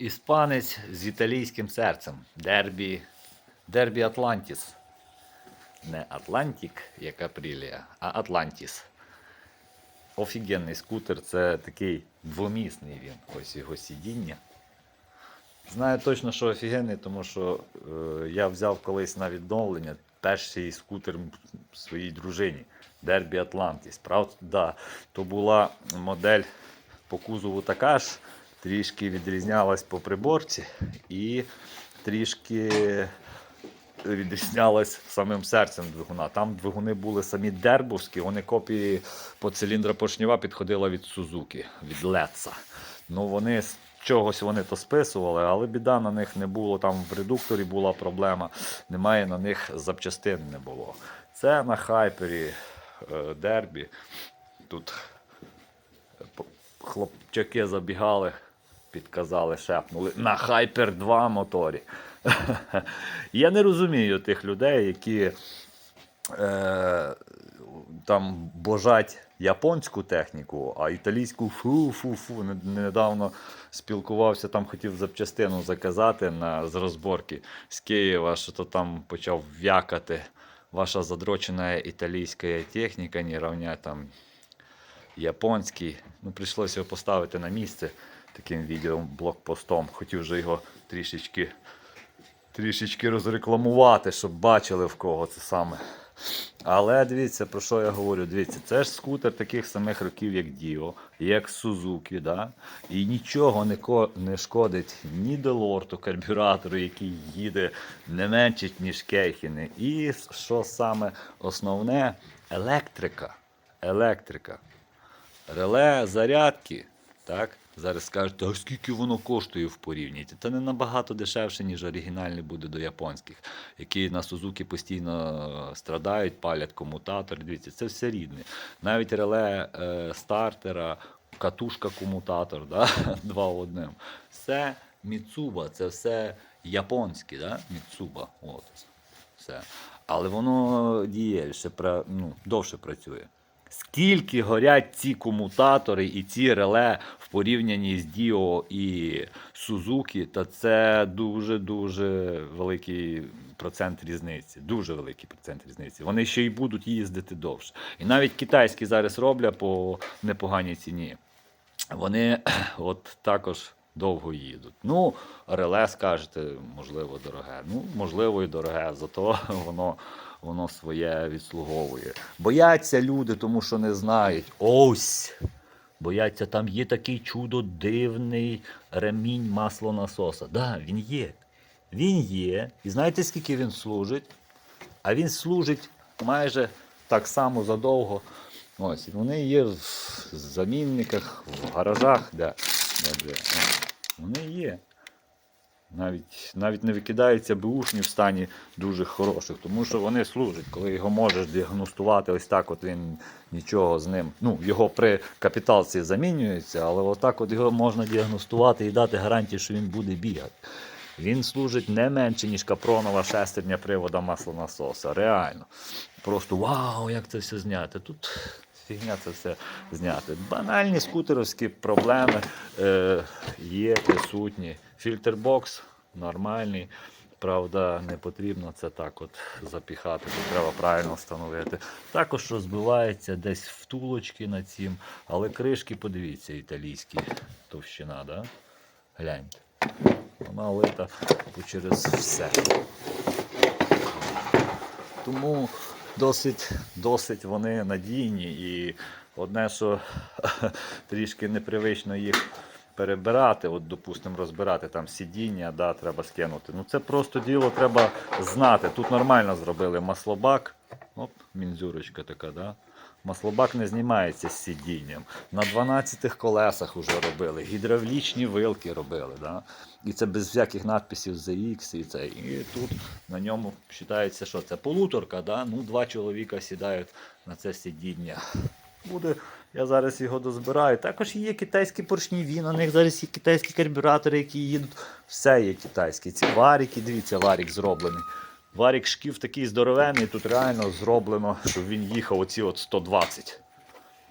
Іспанець з італійським серцем. Дербі, Дербі Атлантіс. Не Атлантик, як Апрілія, а Атлантіс. Офігенний скутер, це такий двомісний він. Ось його сидіння. Знаю точно, що офігенний, тому що е, я взяв колись на відновлення перший скутер своїй дружині Дербі Атлантіс. Правда, то була модель по кузову така ж, трішки відрізнялась по приборці і трішки відрізнялась самим серцем двигуна. Там двигуни були самі дербовські, вони копії по циліндра підходила від Сузуки, від Леца. Ну вони чогось вони то списували, але біда на них не було. Там в редукторі була проблема, немає на них запчастин не було. Це на хайпері е, дербі. Тут хлопчаки забігали, підказали, шепнули на Hyper 2 моторі. Я не розумію тих людей, які е, там божать японську техніку, а італійську фу-фу-фу. Недавно спілкувався, там хотів запчастину заказати на, з розборки з Києва, що то там почав в'якати. Ваша задрочена італійська техніка не равня там японський. Ну, прийшлося його поставити на місце таким відео блокпостом. Хотів вже його трішечки, трішечки розрекламувати, щоб бачили в кого це саме. Але дивіться, про що я говорю? Дивіться, це ж скутер таких самих років, як Діо, як Сузуки, да? і нічого не, ко- не шкодить ні Делорту, карбюратору, який їде не менше, ніж Кейхіни. І що саме основне електрика. Електрика. Реле зарядки, так? Зараз скажете, а скільки воно коштує в порівнянні? Та не набагато дешевше, ніж оригінальний буде до японських, які на Сузуки постійно страдають, палять комутатор. Дивіться, це все рідне. Навіть реле е, стартера, катушка комутатор, да? два в одному. Все Міцуба, це все японське, да? Міцуба. От. Все. Але воно дієвіше, ну, довше працює. Скільки горять ці комутатори і ці реле в порівнянні з Діо і Сузуки, та це дуже-дуже великий процент різниці. Дуже великий процент різниці. Вони ще й будуть їздити довше. І навіть китайські зараз роблять по непоганій ціні. Вони от також довго їдуть. Ну, реле скажете, можливо, дороге. Ну, можливо, і дороге, зато воно, воно своє відслуговує. Бояться люди, тому що не знають. Ось! Бояться, там є такий чудо дивний ремінь маслонасоса. Так, да, він є. Він є. І знаєте, скільки він служить? А він служить майже так само задовго. Ось, вони є в замінниках, в гаражах, де, де, де. Вони є. Навіть, навіть не викидаються бушні в стані дуже хороших, тому що вони служать, коли його можеш діагностувати ось так, от він нічого з ним. Ну, його при капіталці замінюється, але отак от його можна діагностувати і дати гарантію, що він буде бігати. Він служить не менше, ніж капронова шестерня привода маслонасоса. Реально. Просто вау, як це все зняти. Тут фігня це все зняти. Банальні скутеровські проблеми е, є присутні. Фільтрбокс нормальний. Правда, не потрібно це так от запіхати, тут треба правильно встановити. Також розбивається десь втулочки на цім, але кришки, подивіться, італійські товщина, да? гляньте. Вона лита через все. Тому досить, досить вони надійні і одне, що трішки непривично їх перебирати, от, допустимо, розбирати там сидіння, да, треба скинути. Ну це просто діло треба знати. Тут нормально зробили маслобак. Оп, мінзюрочка така, да? Маслобак не знімається з сидінням. На 12 колесах вже робили, гідравлічні вилки робили. Да? І це без всяких надписів ZX і це. І тут на ньому вважається, що це полуторка, да? ну два чоловіка сідають на це сидіння. Буде, я зараз його дозбираю. Також є китайські поршніві, на них зараз є китайські карбюратори, які їдуть. Все є китайське. Ці варіки, дивіться, варік зроблений. Варік шків такий здоровенний, тут реально зроблено, щоб він їхав оці от 120.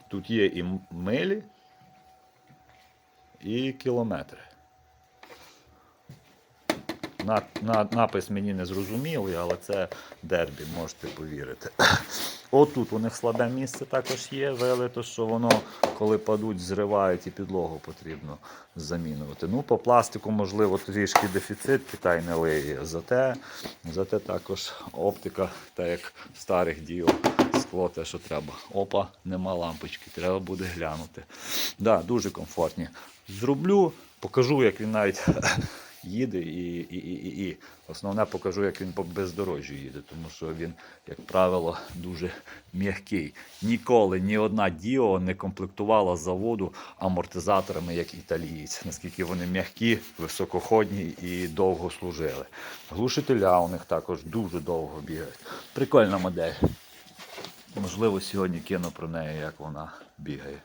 Тут є і милі, і кілометри. На, на, напис мені не зрозумілий, але це дербі, можете повірити. Отут у них слабе місце також є, вилито, що воно, коли падуть, зривають і підлогу потрібно замінювати. Ну, по пластику, можливо, трішки дефіцит, Китай не лиє. Зате, зате також оптика, так як в старих діо, скло те, що треба. Опа, нема лампочки, треба буде глянути. Да, дуже комфортні. Зроблю, покажу, як він навіть їде, і, і, і, і, основне покажу, як він по бездорожжю їде, тому що він, як правило, дуже м'який. Ніколи ні одна Діо не комплектувала заводу амортизаторами, як італієць, наскільки вони м'які, високоходні і довго служили. Глушителя у них також дуже довго бігають. Прикольна модель. Можливо, сьогодні кину про неї, як вона бігає.